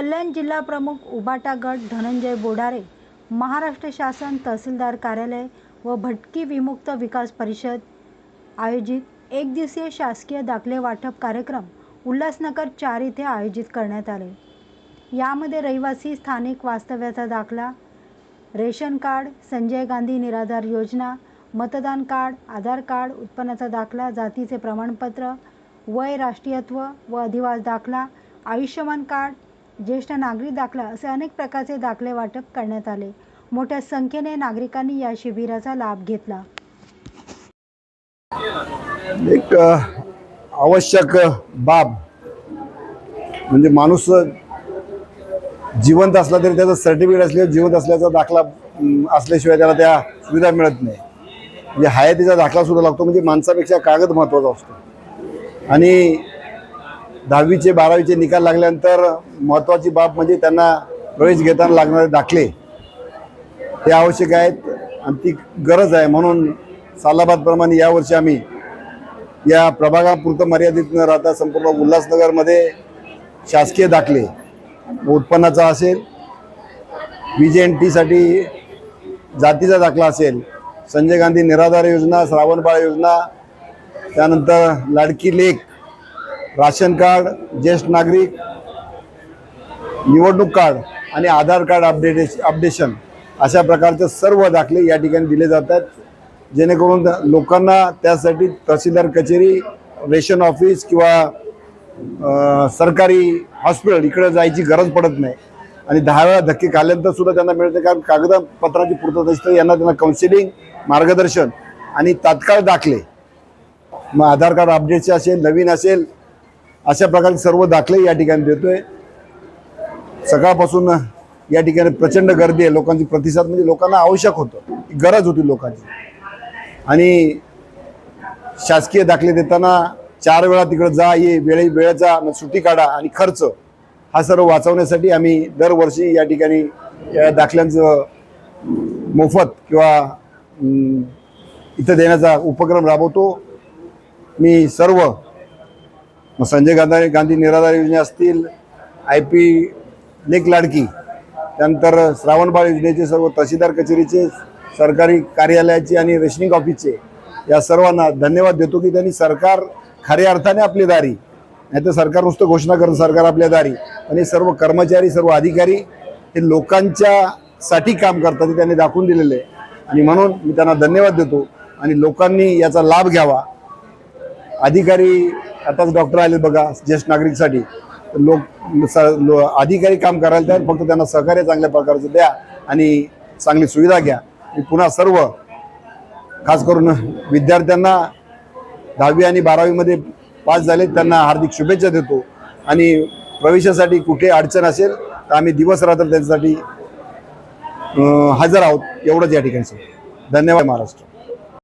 कल्याण जिल्हा प्रमुख उबाटा गट धनंजय बोडारे महाराष्ट्र शासन तहसीलदार कार्यालय व भटकी विमुक्त विकास परिषद आयोजित एक दिवसीय शासकीय दाखले वाटप कार्यक्रम उल्हासनगर चार इथे आयोजित करण्यात आले. यामध्ये रहिवासी स्थानिक वास्तव्याचा दाखला रेशन कार्ड संजय गांधी निराधार योजना मतदान कार्ड आधार कार्ड उत्पन्नाचा दाखला जातीचे प्रमाणपत्र वय राष्ट्रीयत्व व अधिवास दाखला आयुष्यमान कार्ड ज्येष्ठ नागरिक दाखला असे अनेक प्रकारचे दाखले वाटप करण्यात आले. मोठ्या संख्येने नागरिकांनी या शिबिराचा लाभ घेतला. एक आवश्यक बाब म्हणजे माणूस जिवंत असला तरी त्याचं सर्टिफिकेट असल्यावर जिवंत असल्याचा दाखला असल्याशिवाय त्याला त्या सुविधा मिळत नाही. म्हणजे हयातीचा दाखला सुद्धा लागतो म्हणजे माणसापेक्षा कागद महत्त्वाचा असतो. आणि दहावीचे बारावीचे निकाल लागल्यानंतर महत्त्वाची बाब म्हणजे त्यांना प्रवेश घेताना लागणारे दाखले. ते आवश्यक आहेत आणि ती गरज आहे म्हणून सालाबादप्रमाणे यावर्षी आम्ही या प्रभागापुरतं मर्यादित न राहता संपूर्ण उल्हासनगरमध्ये शासकीय दाखले उत्पन्नाचा असेल व्ही जे एन टीसाठी जातीचा दाखला असेल संजय गांधी निराधार योजना श्रावणबाळ योजना त्यानंतर लाडकी लेख राशन कार्ड ज्येष्ठ नागरिक निवडणूक कार्ड आणि आधार कार्ड अपडेटेश अपडेशन अशा प्रकारचे सर्व दाखले या ठिकाणी दिले जातात. जेणेकरून लोकांना त्यासाठी तहसीलदार कचेरी रेशन ऑफिस किंवा सरकारी हॉस्पिटल इकडे जायची गरज पडत नाही. आणि दहा वेळा धक्के खाल्ल्यानंतर सुद्धा त्यांना मिळते कारण कागदपत्राची पूर्तता असते यांना त्यांना काउन्सिलिंग मार्गदर्शन आणि तात्काळ दाखले. मग आधार कार्ड अपडेटचे असेल नवीन असेल अशा प्रकारचे सर्व दाखले या ठिकाणी देतोय. सकाळपासून या ठिकाणी प्रचंड गर्दी आहे. लोकांची प्रतिसाद म्हणजे लोकांना आवश्यक होतं. गरज होती लोकांची. आणि शासकीय दाखले देताना चार वेळा तिकडे जा ये वेळे वेळेचा सुट्टी काढा आणि खर्च हा सर्व वाचवण्यासाठी आम्ही दरवर्षी या ठिकाणी या दाखल्यांचं मोफत किंवा इथं देण्याचा उपक्रम राबवतो. मी सर्व मग संजय गांधी गांधी निराधार योजना असतील आय पी लेख लाडकी त्यानंतर श्रावणबाळ योजनेचे सर्व तहसीलदार कचेरीचे सरकारी कार्यालयाचे आणि रेशनिंग ऑफिसचे या सर्वांना धन्यवाद देतो की त्यांनी सरकार खऱ्या अर्थाने आपली दारी नाही तर सरकार नुसतं घोषणा करून सरकार आपल्या दारी आणि हे सर्व कर्मचारी सर्व अधिकारी हे लोकांच्या साठी काम करतात हे त्यांनी दाखवून दिलेले आहे. आणि म्हणून मी त्यांना धन्यवाद देतो आणि लोकांनी याचा लाभ घ्यावा. अधिकारी आताच डॉक्टर आले बघा ज्येष्ठ नागरिकसाठी. तर लोक स- लो- अधिकारी काम करायला तयार फक्त त्यांना सहकार्य चांगल्या प्रकारचं द्या आणि चांगली सुविधा घ्या. मी पुन्हा सर्व खास करून विद्यार्थ्यांना दहावी आणि बारावीमध्ये पास झाले त्यांना हार्दिक शुभेच्छा देतो. आणि प्रवेशासाठी कुठे अडचण असेल तर आम्ही दिवस रात्र त्यांच्यासाठी हजर आहोत. एवढंच या ठिकाणी सर धन्यवाद महाराष्ट्र.